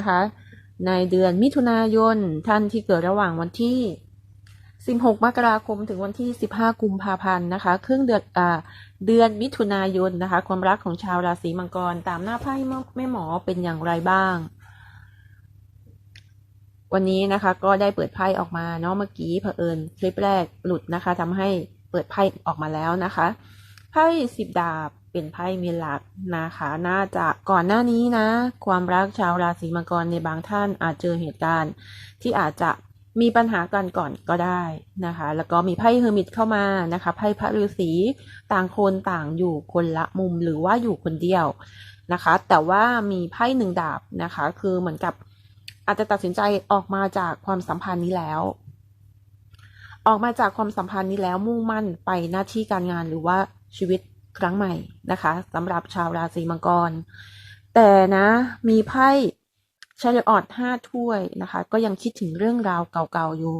นะคะ ในเดือนมิถุนายนท่านที่เกิดระหว่างวันที่ 16 มกราคมถึงวันที่ 15 กุมภาพันธ์นะคะครึ่งเดือนอ่าเดือนมิถุนายนนะคะ ความรักของชาวราศีมังกรตามหน้าไพ่แม่หมอเป็นอย่างไรบ้าง วันนี้นะคะก็ได้เปิดไพ่ออกมาเนาะเมื่อกี้เผอิญคลิปแรกหลุดนะคะทำให้เปิดไพ่ออกมาแล้วนะคะไพ่สิบดาบ เป็นไพ่มีหลักนะคะน่าจะก่อนหน้านี้นะ ความรักชาวราศีมังกรในบางท่านอาจเจอเหตุการณ์ ที่อาจจะมีปัญหากันก่อนก็ได้นะคะ แล้วก็มีไพ่เฮอร์มิตเข้ามานะคะไพ่พระฤาษีต่างคนต่างอยู่คนละมุมหรือว่าอยู่คนเดียวนะคะ แต่ว่ามีไพ่หนึ่งดาบนะคะ คือเหมือนกับอาจจะตัดสินใจออกมาจากความสัมพันธ์นี้แล้ว ออกมาจากความสัมพันธ์นี้แล้วมุ่งมั่นไปหน้าที่การงานหรือว่าชีวิต ครั้งใหม่นะคะสำหรับชาวราศีมังกร แต่นะมีไพ่ชาเลออดห้าถ้วยนะคะ ก็ยังคิดถึงเรื่องราวเก่าๆอยู่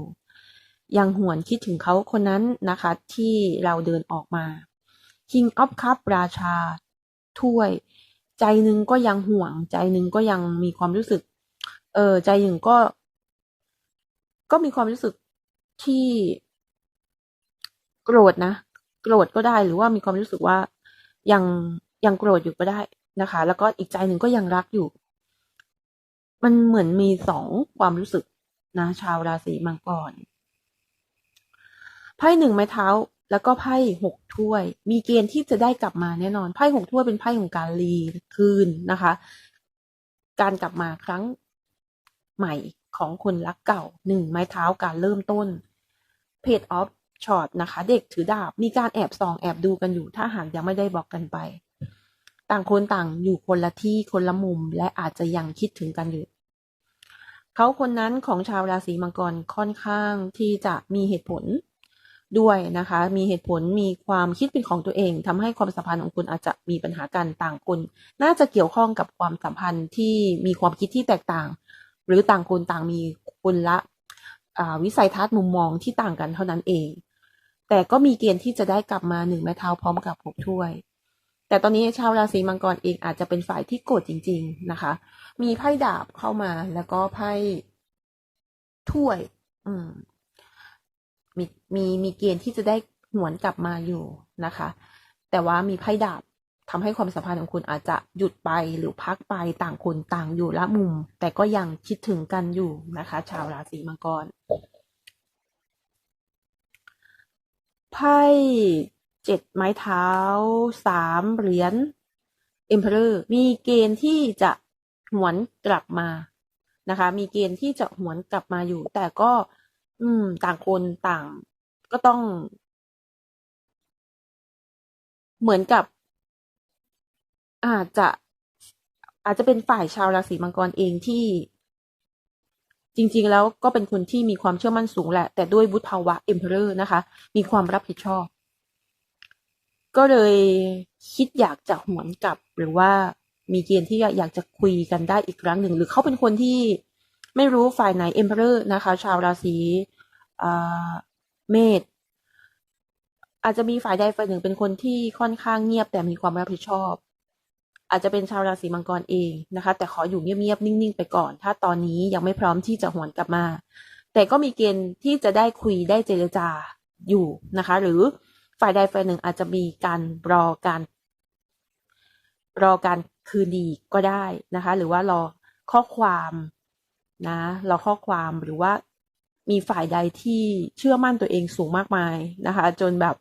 ยังหวนคิดถึงเขาคนนั้นนะคะ ที่เราเดินออกมา King of Cup ราชาถ้วย ใจหนึ่งก็ยังห่วง ใจหนึ่งก็ยังมีความรู้สึก เออใจหนึ่งก็ ก็มีความรู้สึกที่โกรธนะ โกรธก็ได้ หรือว่ามีความรู้สึกว่ายังยังโกรธอยู่ก็ได้นะคะ แล้วก็อีกใจหนึ่งก็ยังรักอยู่ มันเหมือนมีสองความรู้สึกนะ ชาวราศีมังกรไพ่หนึ่งไม้เท้า แล้วก็ไพ่หกถ้วย มีเกณฑ์ที่จะได้กลับมาแน่นอนไพ่หกถ้วยเป็นไพ่ของการรีคืนนะคะ การกลับมาครั้งใหม่ของคนรักเก่าหนึ่งไม้เท้าการเริ่มต้นเพจออฟ ช็อตนะคะ เด็กถือดาบมีการแอบส่องแอบดูกันอยู่ ถ้าหากยังไม่ได้บอกกันไป ต่างคนต่างอยู่คนละที่คนละมุมและอาจจะยังคิดถึงกันอยู่เขาคนนั้นของชาวราศีมังกรค่อนข้างที่จะมีเหตุผลด้วยนะคะ มีเหตุผลมีความคิดเป็นของตัวเองทำให้ความสัมพันธ์ของคุณอาจจะมีปัญหากันต่างคน น่าจะเกี่ยวข้องกับความสัมพันธ์ที่มีความคิดที่แตกต่าง หรือต่างคนต่างมีคนละวิสัยทัศน์มุมมองที่ต่างกันเท่านั้นเอง แต่ก็มีเกณฑ์ที่จะได้กลับมาหนึ่งไม้เท้าพร้อมกับหกถ้วย แต่ตอนนี้ชาวราศีมังกรเองอาจจะเป็นฝ่ายที่โกรธจริง ๆนะคะ มีไพ่ดาบเข้ามาแล้วก็ไพ่ถ้วย อืม มีมีมีเกณฑ์ที่จะได้หวนกลับมาอยู่นะคะ แต่ว่ามีไพ่ดาบทำให้ความสัมพันธ์ของคุณอาจจะหยุดไปหรือพักไปต่างคนต่างอยู่ละมุม แต่ก็ยังคิดถึงกันอยู่นะคะ ชาวราศีมังกร ไพ่เจ็ดไม้เท้าสามเหรียญเอ็มเพอร์มีเกณฑ์ที่จะหวนกลับมานะคะ มีเกณฑ์ที่จะหวนกลับมาอยู่ แต่ก็ อืม ต่างคนต่างก็ต้อง เหมือนกับ อาจจะอาจจะเป็นฝ่ายชาวราศีมังกรเองที่ จริงๆ แล้วก็เป็นคนที่มีความเชื่อมั่นสูงแหละ แต่ด้วยวุฒิภาวะเอ็มเพอร์นะคะ มีความรับผิดชอบ ก็เลยคิดอยากจะหวนกลับ หรือว่ามีเกณฑ์ที่อยากจะคุยกันได้อีกครั้งหนึ่ง หรือเขาเป็นคนที่ไม่รู้ฝ่ายไหนเอ็มเพอร์นะคะ ชาวราศีเมษอาจจะมีฝ่ายใดฝ่ายหนึ่งเป็นคนที่ค่อนข้างเงียบแต่มีความรับผิดชอบ อาจจะเป็นชาวราศีมังกรเองนะคะ แต่ขออยู่เงียบๆนิ่งๆไปก่อน ถ้าตอนนี้ยังไม่พร้อมที่จะหวนกลับมา แต่ก็มีเกณฑ์ที่จะได้คุยได้เจรจาอยู่นะคะ หรือฝ่ายใดฝ่ายหนึ่งอาจจะมีการรอการรอการคืนดีก็ได้นะคะ หรือว่ารอข้อความนะรอข้อความหรือว่ามีฝ่ายใดที่เชื่อมั่นตัวเองสูงมากมายนะคะ จนแบบ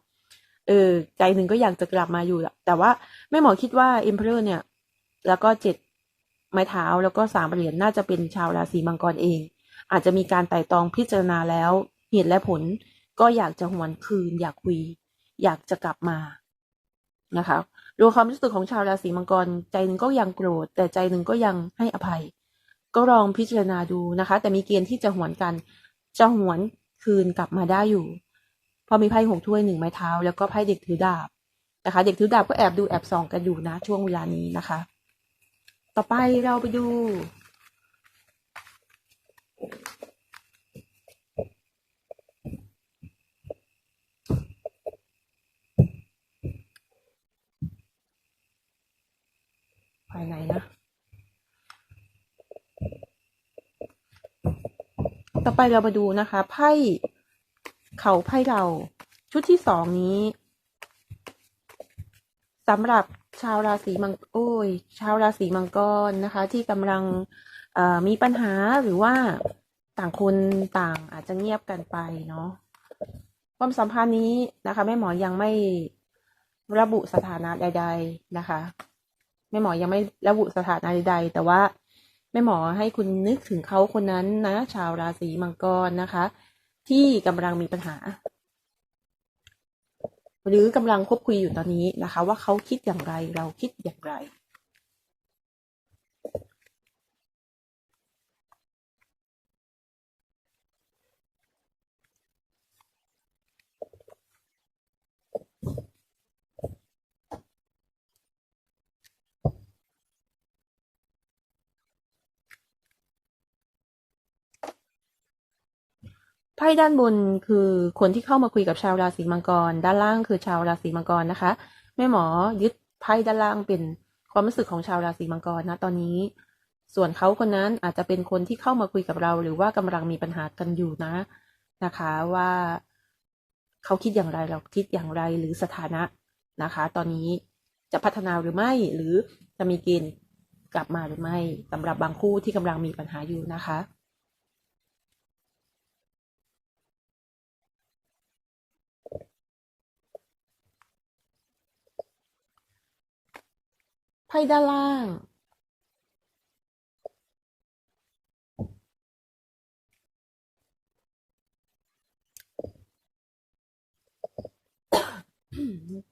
เออใจหนึ่งก็อยากจะกลับมาอยู่แต่ว่าแม่หมอคิดว่าเอ็มเพอร์เนี่ย แล้วก็เจ็ดไม้เท้าแล้วก็สามเหรียญน่าจะเป็นชาวราศีมังกรเอง อาจจะมีการไต่ตองพิจารณาแล้วเหตุและผลก็อยากจะหวนคืน อยากคุย อยากจะกลับมานะคะดูความรู้สึกของชาวราศีมังกร ใจหนึ่งก็ยังโกรธแต่ใจหนึ่งก็ยังให้อภัย ก็ลองพิจารณาดูนะคะ แต่มีเกณฑ์ที่จะหวนกัน จะหวนคืนกลับมาได้อยู่ พอมีไพ่หกถ้วยหนึ่งไม้เท้า แล้วก็ไพ่เด็กถือดาบนะคะ เด็กถือดาบก็แอบดูแอบส่องกันอยู่นะ ช่วงเวลานี้นะคะ ต่อไปเราไปดู ภายในนะต่อไปเรามาดูนะคะ ไพ่ เขาไพ่เรา ชุดที่สองนี้สำหรับชาวราศีมังโอ้ย ชาวราศีมังกรนะคะ ที่กำลังมีปัญหาหรือว่าต่างคนต่างอาจจะเงียบกันไปเนาะความสัมพันธ์นี้นะคะแม่หมอยังไม่ระบุสถานะใด ๆนะคะแม่หมอยังไม่ระบุสถานะใดๆ แต่ว่าแม่หมอให้คุณนึกถึงเขาคนนั้นนะ ชาวราศีมังกรนะคะ ที่กำลังมีปัญหา หรือกำลังคบคุยอยู่ตอนนี้นะคะ ว่าเขาคิดอย่างไรเราคิดอย่างไร ไพ่ด้านบนคือคนที่เข้ามาคุยกับชาวราศีมังกร ด้านล่างคือชาวราศีมังกรนะคะแม่หมอยึดไพ่ด้านล่างเป็นความรู้สึกของชาวราศีมังกรนะตอนนี้ ส่วนเขาคนนั้นอาจจะเป็นคนที่เข้ามาคุยกับเรา หรือว่ากำลังมีปัญหากันอยู่นะนะคะ ว่าเขาคิดอย่างไรเราคิดอย่างไรหรือสถานะนะคะ ตอนนี้จะพัฒนาหรือไม่หรือจะมีเกณฑ์กลับมาหรือไม่สำหรับบางคู่ที่กำลังมีปัญหาอยู่นะคะ ไพ่ด้านล่าง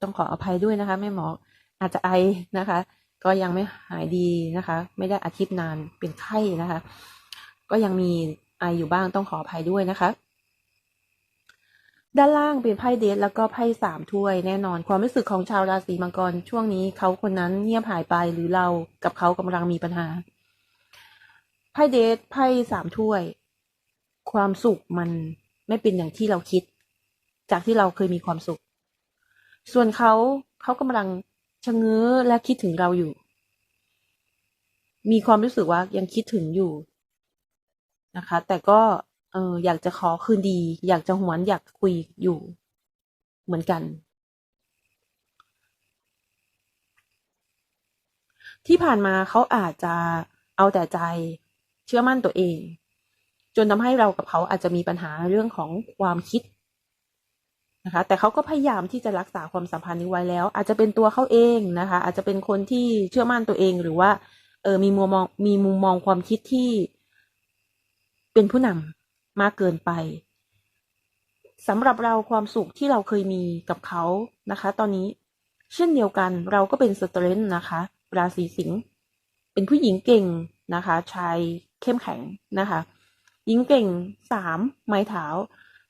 ต้องขออภัยด้วยนะคะแม่หมออาจจะไอนะคะ ก็ยังไม่หายดีนะคะ ไม่ได้อาทิตย์นานเป็นไข้นะคะ ก็ยังมีไออยู่บ้างต้องขออภัยด้วยนะคะ ด้านล่างเป็นไพ่เดทแล้วก็ไพ่สามถ้วยแน่นอน ความรู้สึกของชาวราศีมังกรช่วงนี้เขาคนนั้นเงียบหายไปหรือเรากับเขากำลังมีปัญหาไพ่เดทไพ่สามถ้วย ความสุขมันไม่เป็นอย่างที่เราคิด จากที่เราเคยมีความสุข ส่วนเขาเขากำลังชะเง้อและคิดถึงเราอยู่ มีความรู้สึกว่ายังคิดถึงอยู่นะคะ แต่ก็ อออยากจะขอคืนดี อยากจะหวนอยากคุยอยู่เหมือนกัน ที่ผ่านมาเขาอาจจะเอาแต่ใจเชื่อมั่นตัวเอง จนทำให้เรากับเขาอาจจะมีปัญหาเรื่องของความคิดนะคะ แต่เขาก็พยายามที่จะรักษาความสัมพันธ์นี้ไว้แล้ว อาจจะเป็นตัวเขาเองนะคะ อาจจะเป็นคนที่เชื่อมั่นตัวเองหรือว่าเออมีมุมมองมีมุมมองความคิดที่เป็นผู้นำ มากเกินไปสำหรับเราความสุขที่เราเคยมีกับเขานะคะ ตอนนี้ เช่นเดียวกันเราก็เป็นสเตรนท์นะคะ ราศีสิงห์เป็นผู้หญิงเก่งนะคะ ชายเข้มแข็งนะคะ หญิงเก่งสามไม้เท้า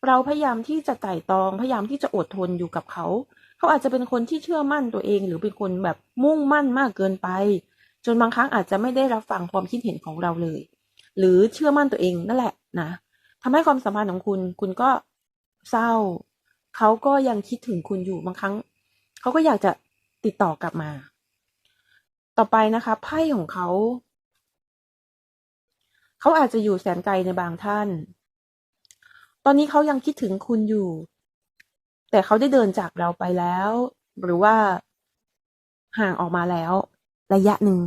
เราพยายามที่จะไต่ตองพยายามที่จะอดทนอยู่กับเขา เขาอาจจะเป็นคนที่เชื่อมั่นตัวเอง หรือเป็นคนแบบมุ่งมั่นมากเกินไป จนบางครั้งอาจจะไม่ได้รับฟังความคิดเห็นของเราเลย หรือเชื่อมั่นตัวเองนั่นแหละนะ ทำให้ความสัมพันธ์ของคุณ คุณก็เศร้า เขาก็ยังคิดถึงคุณอยู่บางครั้ง เขาก็อยากจะติดต่อกลับมา ต่อไปนะคะไพ่ของเขา เขาอาจจะอยู่แสนไกลในบางท่าน ตอนนี้เขายังคิดถึงคุณอยู่ แต่เขาได้เดินจากเราไปแล้ว หรือว่าห่างออกมาแล้ว ระยะหนึ่ง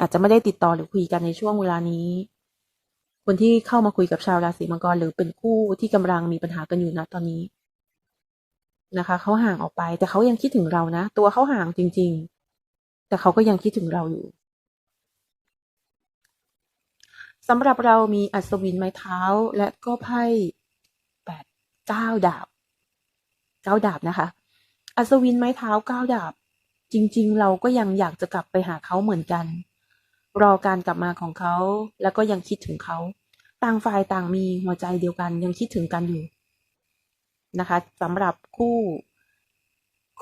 อาจจะไม่ได้ติดต่อหรือคุยกันในช่วงเวลานี้ คนที่เข้ามาคุยกับชาวราศีมังกร หรือเป็นคู่ที่กำลังมีปัญหากันอยู่นะตอนนี้นะคะเขาห่างออกไป แต่เขายังคิดถึงเรานะ ตัวเขาห่างจริง ๆ แต่เขาก็ยังคิดถึงเราอยู่สำหรับเรามีอัศวินไม้เท้าและก็ไพ่แปดเก้าดาบเก้าดาบนะคะ อัศวินไม้เท้าเก้าดาบ จริง ๆ เราก็ยังอยากจะกลับไปหาเขาเหมือนกัน รอการกลับมาของเขา แล้วก็ยังคิดถึงเขา ต่างฝ่ายต่างมีหัวใจเดียวกัน ยังคิดถึงกันอยู่นะคะสำหรับคู่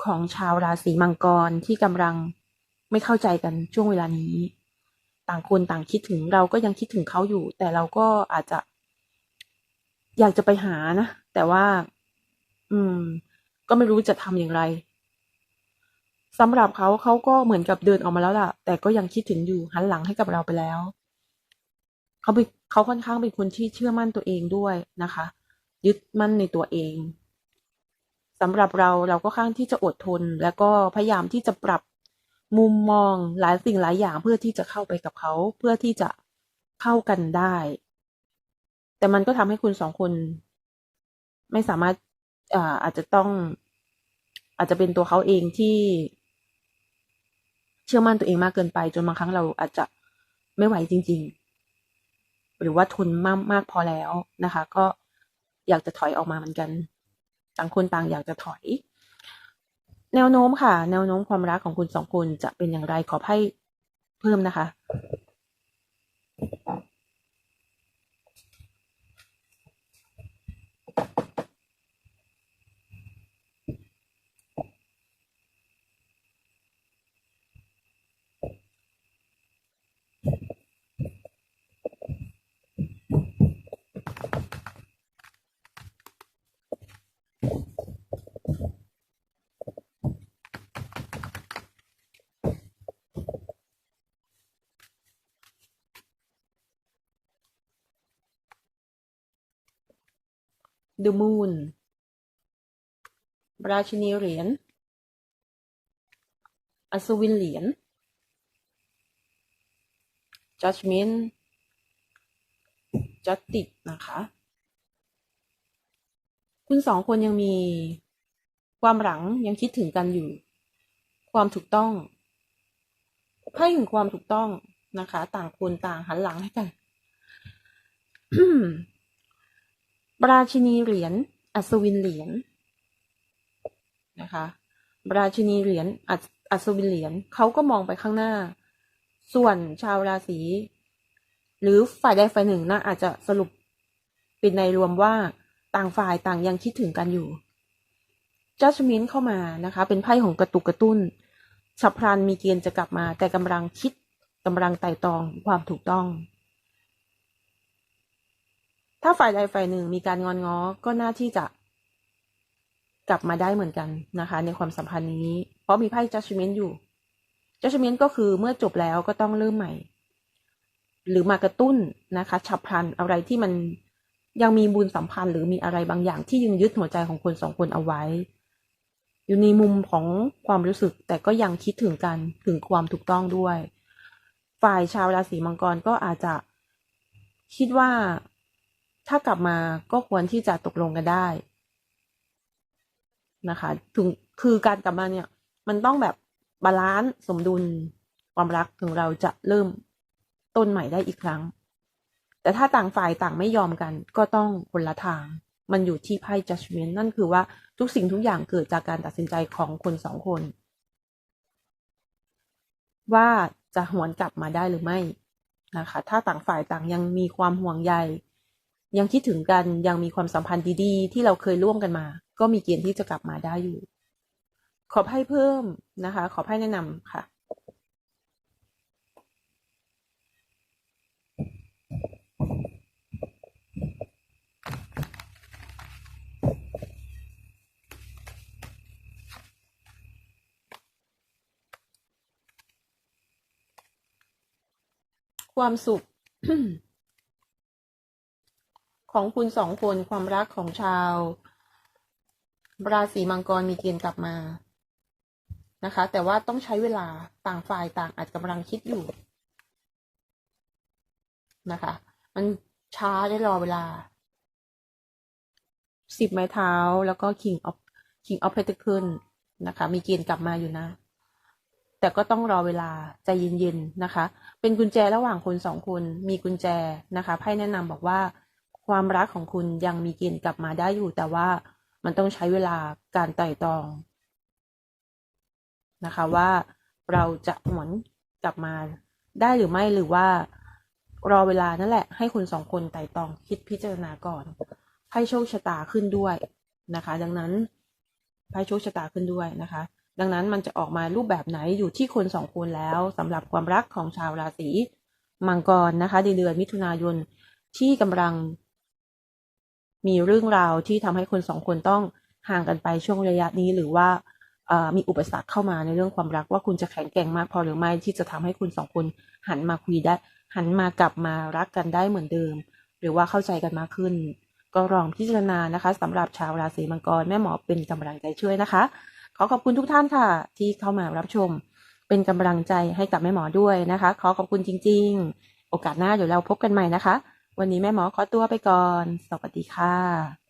ของชาวราศีมังกรที่กำลังไม่เข้าใจกันช่วงเวลานี้ ต่างคนต่างคิดถึงเราก็ยังคิดถึงเขาอยู่ แต่เราก็อาจจะ อยากจะไปหานะ แต่ว่า อืม ก็ไม่รู้จะทำอย่างไร สำหรับเขาเขาก็เหมือนกับเดินออกมาแล้วล่ะ แต่ก็ยังคิดถึงอยู่หันหลังให้กับเราไปแล้ว เขาเป็นเขาค่อนข้างเป็นคนที่เชื่อมั่นตัวเองด้วยนะคะ ยึดมั่นในตัวเองสำหรับเราเราก็ข้างที่จะอดทน แล้วก็พยายามที่จะปรับมุมมองหลายสิ่งหลายอย่างเพื่อที่จะเข้าไปกับเขาเพื่อที่จะเข้ากันได้ แต่มันก็ทำให้คุณสองคน ไม่สามารถอ่าอาจจะต้อง อาจจะเป็นตัวเขาเองที่ เชื่อมั่นตัวเองมากเกินไป จนบางครั้งเราอาจจะไม่ไหวจริง ๆ หรือว่าทนมากมากพอแล้วนะคะ ก็อยากจะถอยออกมาเหมือนกัน ต่างคนต่างอยากจะถอย แนวโน้มค่ะ แนวโน้มความรักของคุณสองคนจะเป็นอย่างไรขอให้เพิ่มนะคะ The Moon ราชินีเหรียญ อัศวินเหรียญ Judgment Justice นะคะ คุณสองคนยังมีความหลังยังคิดถึงกันอยู่ ความถูกต้องไพ่ถึงความถูกต้องนะคะ ต่างคนต่างหันหลังให้กัน ราชินีเหรียญอัศวินเหรียญนะคะราชินีเหรียญอัศวินเหรียญเขาก็มองไปข้างหน้า ส่วนชาวราศีหรือฝ่ายใดฝ่ายหนึ่งนะอาจจะสรุปเป็นในรวมว่าต่างฝ่ายต่างยังคิดถึงกันอยู่ Judgment เข้ามานะคะ เป็นไพ่ของกระตุกกระตุ้นฉับพลันมีเกณฑ์จะกลับมา แต่กำลังคิดกำลังไต่ตรองความถูกต้อง ถ้าฝ่ายใดฝ่ายหนึ่งมีการงอนง้อก็น่าที่จะ กลับมาได้เหมือนกันนะคะ ในความสัมพันธ์นี้ เพราะมีไพ่ judgment อยู่ judgment ก็คือเมื่อจบแล้วก็ต้องเริ่มใหม่ หรือมากระตุ้นนะคะฉับพลันอะไรที่มันยังมีบุญสัมพันธ์หรือมีอะไรบางอย่างที่ยังยึดหัวใจของคนสองคนเอาไว้ อยู่ในมุมของความรู้สึกแต่ก็ยังคิดถึงกันถึงความถูกต้องด้วย ฝ่ายชาวราศีมังกรก็อาจจะคิดว่า ถ้ากลับมาก็ควรที่จะตกลงกันได้นะคะ ถึงคือการกลับมาเนี่ย มันต้องแบบบาลานซ์สมดุลความรักถึงเราจะเริ่มต้นใหม่ได้อีกครั้ง แต่ถ้าต่างฝ่ายต่างไม่ยอมกันก็ต้องคนละทาง มันอยู่ที่ไพ่ judgment นั่นคือว่าทุกสิ่งทุกอย่างเกิดจากการตัดสินใจของคนสองคน ว่าจะหวนกลับมาได้หรือไม่นะคะ ถ้าต่างฝ่ายต่างยังมีความห่วงใย ยังคิดถึงกันยังมีความสัมพันธ์ดีๆ ที่เราเคยร่วมกันมา ก็มีเกณฑ์ที่จะกลับมาได้อยู่ ขอให้เพิ่มนะคะ ขอให้แนะนำค่ะ ความสุข ของคุณสองคนความรักของชาว ราศีมังกรมีเกณฑ์กลับมานะคะ แต่ว่าต้องใช้เวลาต่างฝ่ายต่างอาจกำลังคิดอยู่นะคะ มันช้าได้รอเวลาสิบไม้เท้าแล้วก็ King of King of Pentacle นะคะ มีเกณฑ์กลับมาอยู่นะ แต่ก็ต้องรอเวลาใจเย็นๆนะคะ เป็นกุญแจระหว่างคนสองคนมีกุญแจนะคะไพ่แนะนำบอกว่า ความรักของคุณยังมีเกณฑ์กลับมาได้อยู่ แต่ว่ามันต้องใช้เวลาการไต่ตอง นะคะว่าเราจะหวนกลับมาได้หรือไม่หรือว่ารอเวลานั่นแหละ ให้คุณสองคนไต่ตองคิดพิจารณาก่อนไพ่โชคชะตาขึ้นด้วยนะคะ ดังนั้นไพ่โชคชะตาขึ้นด้วยนะคะ ดังนั้นมันจะออกมารูปแบบไหนอยู่ที่คนสองคนแล้วสำหรับความรักของชาวราศีมังกรนะคะในเดือนมิถุนายนที่กำลัง มีเรื่องราวที่ทำให้คนสองคนต้องห่างกันไปช่วงระยะนี้หรือว่ามีอุปสรรคเข้ามาในเรื่องความรักว่าคุณจะแข็งแกร่งมากพอหรือไม่ที่จะทำให้คุณสองคนหันมาคุยได้ หันมากลับมารักกันได้เหมือนเดิม หรือว่าเข้าใจกันมากขึ้น ก็ลองพิจารณานะคะสำหรับชาวราศีมังกรแม่หมอเป็นกำลังใจช่วยนะคะ ขอขอบคุณทุกท่านค่ะ ที่เข้ามารับชม เป็นกำลังใจให้กับแม่หมอด้วยนะคะ ขอขอบคุณจริง ๆ โอกาสหน้าเดี๋ยวเราพบกันใหม่นะคะ วันนี้แม่หมอขอตัวไปก่อน สวัสดีค่ะ